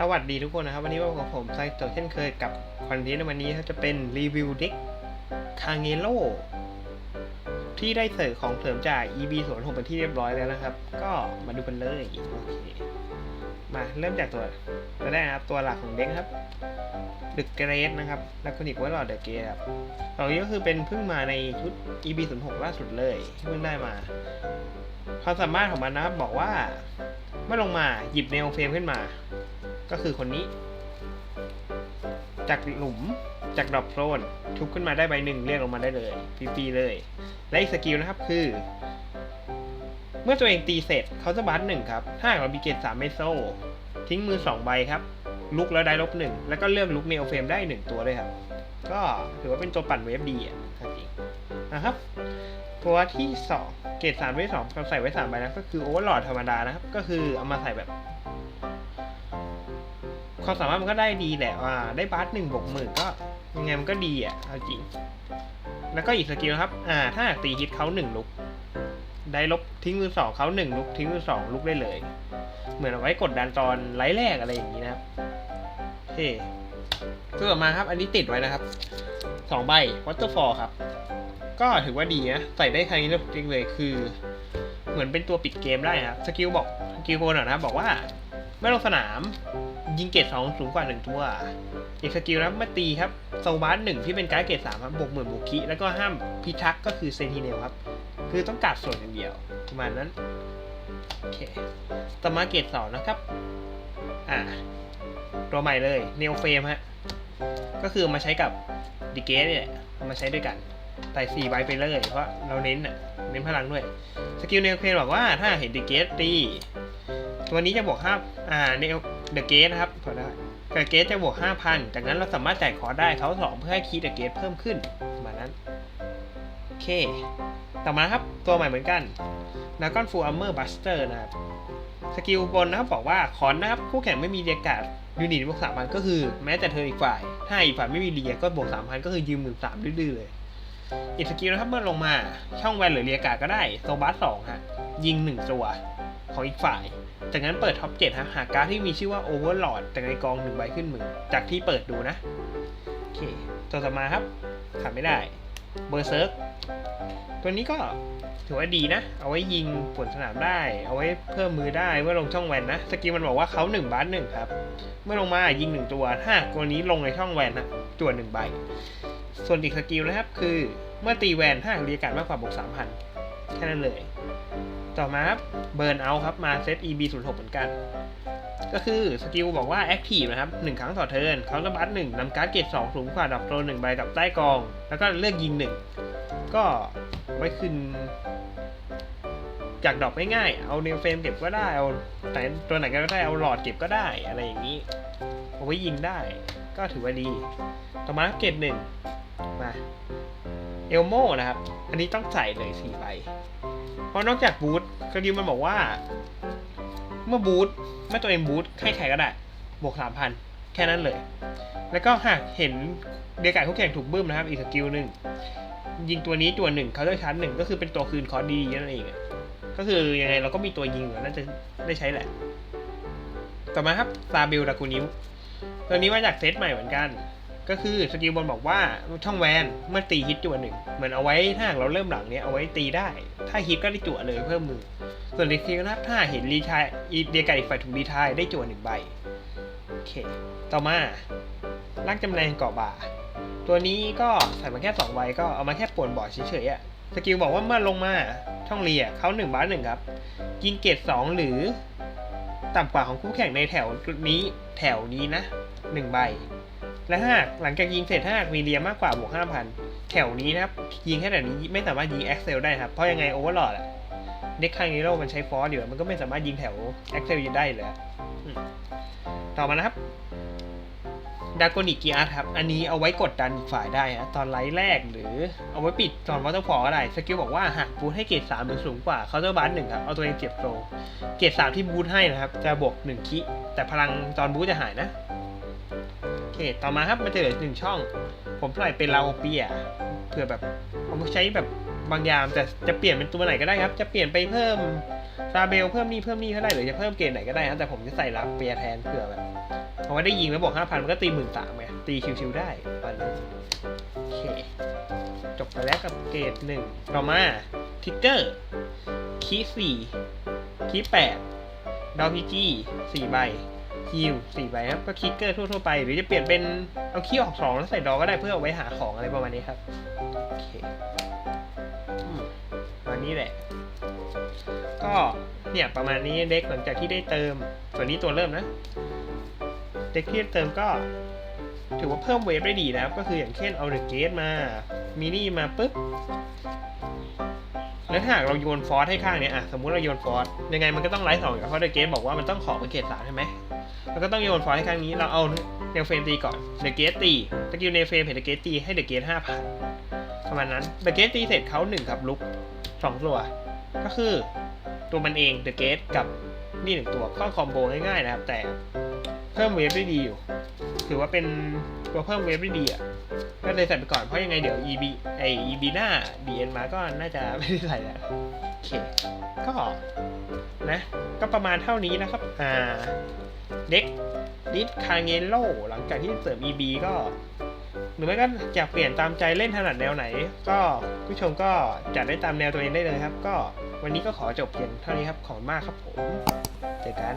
สวัสดีทุกคนนะครับ วันนี้พบกับผมไซโตเช่นเคยกับคอนเทนต์ในวันนี้ครับจะเป็นรีวิวเด็กคางเงโลที่ได้เสริมของเสริมจาก EB 0 6เป็นที่เรียบร้อยแล้วนะครับ ก็มาดูกันเลยโอเคมาเริ่มจากตัวตัวแรกนะครับตัวหลักของเด็กครับดึกเกรดนะครับแล้วก็นิกว่าหลอดเดอะเกรดครับตอนนี้ก็คือเป็นเพิ่งมาในชุด EB 0 6ล่าสุดเลยที่เพิ่งได้มาความสามารถของมันนะครับบอกว่าเมื่อลงมาหยิบเนลเฟรมขึ้นมา ก็คือคนนี้ จากหลุมจากดรอปโซนทุบขึ้นมาได้ใบหนึ่งเรียกลงมาได้เลยฟรีๆเลย และอีกสกิลนะครับคือ เมื่อตัวเองตีเสร็จเขาจะบัสหนึ่งครับ ถ้าหากเรามีเกตสามเมโซทิ้งมือสองใบครับ ลุกแล้วได้ลบหนึ่งแล้วก็เลือกลุกเนลเฟรมได้หนึ่งตัวเลยครับ ก็ถือว่าเป็นตัวปั่นเวฟดีอะจริงนะครับตัวที่สองเกตสามเวฟสองเราใส่ไว้สามใบนะก็คือโอเวอร์ลอดธรรมดานะครับ ก็คือเอามาใส่แบบ ความสามารถมันก็ได้ดีแหละว่าได้บาสหนึ่งบวกหมื่นก็ยังไงมันก็ดีอะเอาจริงแล้วก็อีกสกิลครับ อ่า ถ้าหากตีฮิตเขาหนึ่งลุก ได้ลบทิ้งมือสองเขาหนึ่งลุกทิ้งมือสองลุกได้เลย เหมือนเอาไว้กดดันตอนไลท์แรกอะไรอย่างนี้นะครับโอเคตัวต่อมาครับ อันนี้ติดไว้นะครับสองใบวัตเตอร์ฟอร์ครับ ก็ถือว่าดีนะใส่ได้ครั้งนี้จริงเลยคือ เหมือนเป็นตัวปิดเกมได้นะครับสกิลบอกสกิลโกนนะครับบอกว่าเมื่อลงสนาม ยิงเกรดสองสูงกว่าหนึ่งตัว อีกสกิลนะเมื่อตีครับโซบาร์หนึ่งที่เป็นการเกรดสามครับบวกหมื่นบวกคิแล้วก็ห้ามพิทักษ์ก็คือเซนติเนลครับ คือต้องกัดส่วนอย่างเดียวประมาณนั้นโอเคต่อมาเกรดสองนะครับ อ่า ตัวใหม่เลยเนลเฟมฮะ ก็คือมาใช้กับดิเกสเนี่ยมาใช้ด้วยกันใส่สี่ใบไปเลย เพราะเราเน้นอะเน้นพลังด้วย สกิลเนลเฟมบอกว่าถ้าเห็นดิเกสตีตัวนี้จะบวกห้าอ่าเนล เดอะเกตนะครับขอได้เดอะเกตจะบวกห้าพันจากนั้นเราสามารถจ่ายคอได้เขาสองเพื่อให้คีย์เดอะเกตเพิ่มขึ้นประมาณนั้น โอเค ต่อมาครับ ตัวใหม่เหมือนกันดากอนฟูลอัมเมอร์บัสเตอร์นะครับ สกิลบนนะครับบอกว่าคอนนะครับคู่แข่งไม่มีเรียกาดยูนิตบวกสามพันก็คือแม้แต่เธออีกฝ่าย ถ้าอีกฝ่ายไม่มีเรียก็บวกสามพันก็คือยืมหมื่นสามดื้อเลยอีกสกิลนะครับเมื่อลงมาช่องแวนหรือเรียกาดก็ได้โซบัสสองฮะยิงหนึ่งตัวของอีกฝ่าย จากนั้นเปิดท็อป7ฮะหาการ์ดที่มีชื่อว่า Overlord จากในกองหนึ่งใบขึ้นมือ จากที่เปิดดูนะ โอเค ตัวต่อมาครับขาดไม่ได้เบอร์เซิร์กตัวนี้ก็ถือว่าดีนะ เอาไว้ยิงผลสนามได้ เอาไว้เพิ่มมือได้เมื่อลงช่องแวนนะ สกิลมันบอกว่าเขา1บาสหนึ่งครับ เมื่อลงมายิง1ตัว ถ้าตัวนี้ลงในช่องแวนนะจวดหนึ่งใบ ส่วนอีกสกิลนะครับคือเมื่อตีแวนถ้าเรียกการดมากกว่าบวก3,000แค่นั้นเลย ต่อมาครับเบิร์นเอาครับมาเซต EB 0 6เหมือนกัน ก็คือสกิลบอกว่าแอคทีฟนะครับหนึ่งครั้งต่อเทิร์นเขาจะบัตหนึ่งนำการ์ดเกรดสองสูงกว่าดับโซนหนึ่งใบกับใต้กอง แล้วก็เลือกยิงหนึ่งก็ไว้ขึ้น จากดอปง่ายๆเอาเนลเฟรมเก็บก็ได้เอาแต่ตัวไหนก็ได้เอาหลอดเก็บก็ได้อะไรอย่างนี้เอาไว้ยิงได้ ก็ถือว่าดี ต่อมาเกรดหนึ่งมาเอลโมนะครับ อันนี้ต้องใส่เลยสี่ใบ เพราะนอกจากบูทสกิลมันบอกว่า เมื่อบูทเมื่อตัวเองบูทให้ใครก็ได้ บวกสามพันแค่นั้นเลย แล้วก็หากเห็นเดียกายคู่แข่งถูกบึ้มนะครับ อีกสกิลหนึ่งยิงตัวนี้ตัวหนึ่งเขาจะชั้นหนึ่งก็คือเป็นตัวคืนคอดีนั่นเองก็คือยังไงเราก็มีตัวยิงอยู่น่าจะได้ใช้แหละ ต่อมาครับซาเบลดากูนิวตัวนี้มาจากเซตใหม่เหมือนกัน ก็คือสกิลบอลบอกว่าช่องแวนเมื่อตีฮิตจั่วหนึ่งเหมือนเอาไว้ถ้าเราเริ่มหลังเนี้ยเอาไว้ตีได้ ถ้าฮิตก็ได้จั่วเลยเพิ่มมือ ส่วนอีกทีนะถ้าเห็นรีทายอีเดียไก่ฝ่ายถูกรีทายได้จั่วหนึ่งใบโอเค ต่อมาลากจำแรงเกาะบ่า ตัวนี้ก็ใส่มาแค่2ใบก็เอามาแค่ป่วนบอเฉยๆอะสกิลบอกว่าเมื่อลงมาช่องเรียเขา1บาสหนึ่งครับยิงเกต2หรือต่ำกว่าของคู่แข่งในแถวนี้แถวนี้นะ1ใบ และถ้าหากหลังจากยิงเสร็จถ้าหากมีเรียมากกว่าบวก5,000แถวนี้นะครับ ยิงแค่แถวนี้ไม่สามารถยิงแอคเซลได้ครับ เพราะยังไงโอเวอร์ลอดอะเด็กคางนี้โลมันใช้ฟอสอยู่อะมันก็ไม่สามารถยิงแถวแอคเซลยิงได้เลยต่อมานะครับดากอนิกิอาร์ครับ อันนี้เอาไว้กดดันอีกฝ่ายได้นะตอนไลท์แรกหรือเอาไว้ปิดตอนวอเตอร์ฟอลก็ได้ สกิลบอกว่าหากบูทให้เกรดสามหรือสูงกว่าเขาจะบัสหนึ่งครับ เอาตัวเองเจ็บโตเกรดสามที่บูทให้นะครับ จะบวกหนึ่งคิแต่พลังตอนบูทจะหายนะ เค ต่อมาครับมันจะเหลือหนึ่งช่อง ผมปล่อยเป็นลาโอเปียเผื่อแบบเอามาใช้แบบบางอย่างแต่จะเปลี่ยนเป็นตัวไหนก็ได้ครับ จะเปลี่ยนไปเพิ่มสตาเบลเพิ่มนี่เพิ่มนี่เท่าไหร่หรือจะเพิ่มเกรดไหนก็ได้นะแต่ผมจะใส่รับเปียแทนเผื่อแบบเอาไว้ได้ยิงแล้วบอกห้าพันมันก็ตีหมื่นสามไงตีชิวๆได้ประมาณนั้นโอเคจบไปแล้วกับเกรดหนึ่งต่อมาทิกเกอร์คีสี่คีแปดดอพีจีสี่ใบ ฮิวสี่ใบครับ ก็คิกเกอร์ทั่วๆไป หรือจะเปลี่ยนเป็นเอาขี้ออกสองแล้วใส่ดอก็ได้เพื่อเอาไว้หาของอะไรประมาณนี้ครับ โอเคอืมประมาณนี้แหละ ก็เนี่ยประมาณนี้เด็กหลังจากที่ได้เติม ส่วนนี้ตัวเริ่มนะ เด็กที่เติมก็ถือว่าเพิ่มเวฟได้ดีนะครับ ก็คืออย่างเช่นเอาเดอะเกตมา มินี่มาปุ๊บ แล้วถ้าหากเราโยนฟอสให้ข้างเนี้ยอะสมมุติเราโยนฟอสยังไงมันก็ต้องไลท์สองอยู่แล้วเพราะเดอะเกตบอกว่ามันต้องขอเป็นเกตสามใช่ไหมเราก็ต้องโยนฟอสให้ข้างนี้เราเอาเนลเฟรมตีก่อนเดอะเกตตีสกิลเนลเฟรมเห็นเดอะเกตตีให้เดอะเกตห้าพันประมาณนั้นเดอะเกตตีเสร็จเขาหนึ่งครับลุกสองตัว ก็คือตัวมันเองเดอะเกตกับนี่หนึ่งตัวข้าคอมโบง่ายๆนะครับ แต่เพิ่มเวฟได้ดีอยู่ถือว่าเป็นตัวเพิ่มเวฟได้ดีอะ เลยใส่ไปก่อนเพราะยังไงเดี๋ยว EB ไอ EB หน้า DN มาก็น่าจะไม่ได้ใส่แล้วโอเคก็นะ ก็ประมาณเท่านี้นะครับ อ่าเด็กดิสคาเงโลหลังจากที่เสริม EB ก็ หรือไม่ก็อยากเปลี่ยนตามใจเล่นถนัดแนวไหน ก็ผู้ชมก็จัดได้ตามแนวตัวเองได้เลยครับ ก็วันนี้ก็ขอจบเพียงเท่านี้ครับขอบมากครับผม เจอกัน